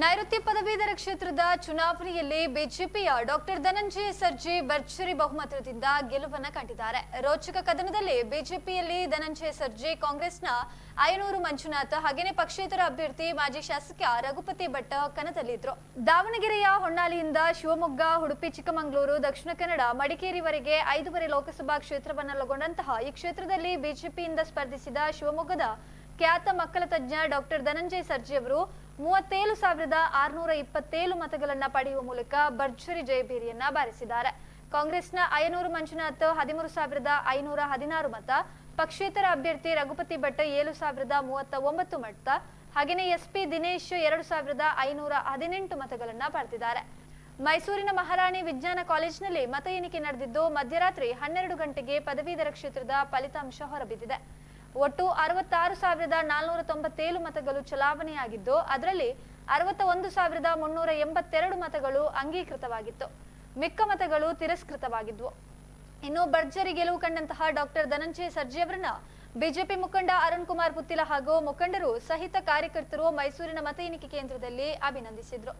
ನೈಋತ್ಯ ಪದವೀಧರ ಕ್ಷೇತ್ರದ ಚುನಾವಣೆಯಲ್ಲಿ ಬಿಜೆಪಿಯ ಡಾಕ್ಟರ್ ಧನಂಜಯ ಸರ್ಜಿ ಭರ್ಜರಿ ಬಹುಮತದಿಂದ ಗೆಲುವನ್ನ ಕಂಡಿದ್ದಾರೆ. ರೋಚಕ ಕದನದಲ್ಲಿ ಬಿಜೆಪಿಯಲ್ಲಿ ಧನಂಜಯ ಸರ್ಜಿ, ಕಾಂಗ್ರೆಸ್ನ ಐನೂರು ಮಂಜುನಾಥ್, ಹಾಗೇನೆ ಪಕ್ಷೇತರ ಅಭ್ಯರ್ಥಿ ಮಾಜಿ ಶಾಸಕ ರಘುಪತಿ ಭಟ್ ಕಣದಲ್ಲಿದ್ರು. ದಾವಣಗೆರೆಯ ಹೊನ್ನಾಳಿಯಿಂದ ಶಿವಮೊಗ್ಗ, ಉಡುಪಿ, ಚಿಕ್ಕಮಗಳೂರು, ದಕ್ಷಿಣ ಕನ್ನಡ, ಮಡಿಕೇರಿವರೆಗೆ ಐದೂವರೆ ಲೋಕಸಭಾ ಕ್ಷೇತ್ರವನ್ನೊಳಗೊಂಡಂತಹ ಈ ಕ್ಷೇತ್ರದಲ್ಲಿ ಬಿಜೆಪಿಯಿಂದ ಸ್ಪರ್ಧಿಸಿದ ಶಿವಮೊಗ್ಗದ ಖ್ಯಾತ ಮಕ್ಕಳ ತಜ್ಞ ಡಾಕ್ಟರ್ ಧನಂಜಯ ಸರ್ಜಿ ಅವರು ಮೂವತ್ತೇಳು ಸಾವಿರದ ಆರುನೂರ ಇಪ್ಪತ್ತೇಳು ಮತಗಳನ್ನ ಪಡೆಯುವ ಮೂಲಕ ಭರ್ಜರಿ ಜಯಭೇರಿಯನ್ನ ಬಾರಿಸಿದ್ದಾರೆ. ಕಾಂಗ್ರೆಸ್ನ ಐನೂರು ಮಂಜುನಾಥ್ ಹದಿಮೂರು ಸಾವಿರದ ಐನೂರ ಹದಿನಾರು ಮತ, ಪಕ್ಷೇತರ ಅಭ್ಯರ್ಥಿ ರಘುಪತಿ ಭಟ್ ಏಳು ಸಾವಿರದ ಮೂವತ್ತ ಒಂಬತ್ತು ಮತ ಹಾಗೆಯೇ ಎಸ್ಪಿ ದಿನೇಶ್ ಎರಡು ಸಾವಿರದ ಐನೂರ ಹದಿನೆಂಟು ಮತಗಳನ್ನ ಪಡೆದಿದ್ದಾರೆ. ಮೈಸೂರಿನ ಮಹಾರಾಣಿ ವಿಜ್ಞಾನ ಕಾಲೇಜಿನಲ್ಲಿ ಮತ ಎಣಿಕೆ ನಡೆದಿದ್ದು ಮಧ್ಯರಾತ್ರಿ ಹನ್ನೆರಡು ಗಂಟೆಗೆ ಪದವೀಧರ ಕ್ಷೇತ್ರದ ಫಲಿತಾಂಶ ಹೊರಬಿದ್ದಿದೆ. ಒಟ್ಟು ಅರವತ್ತಾರು ಸಾವಿರದ ನಾಲ್ನೂರ ತೊಂಬತ್ತೇಳು ಮತಗಳು ಚಲಾವಣೆಯಾಗಿದ್ದು, ಅದರಲ್ಲಿ ಅರವತ್ತ ಒಂದು ಸಾವಿರದ ಮುನ್ನೂರ ಎಂಬತ್ತೆರಡು ಮತಗಳು ಅಂಗೀಕೃತವಾಗಿತ್ತು. ಮಿಕ್ಕ ಮತಗಳು ತಿರಸ್ಕೃತವಾಗಿದ್ವು. ಇನ್ನು ಭರ್ಜರಿ ಗೆಲುವು ಕಂಡಂತಹ ಡಾಕ್ಟರ್ ಧನಂಜಯ ಸರ್ಜಿ ಅವರನ್ನ ಬಿಜೆಪಿ ಮುಖಂಡ ಅರುಣ್ ಕುಮಾರ್ ಪುತ್ತಿಲ ಹಾಗೂ ಮುಖಂಡರು ಸಹಿತ ಕಾರ್ಯಕರ್ತರು ಮೈಸೂರಿನ ಮತ ಎಣಿಕೆ ಕೇಂದ್ರದಲ್ಲಿ ಅಭಿನಂದಿಸಿದ್ರು.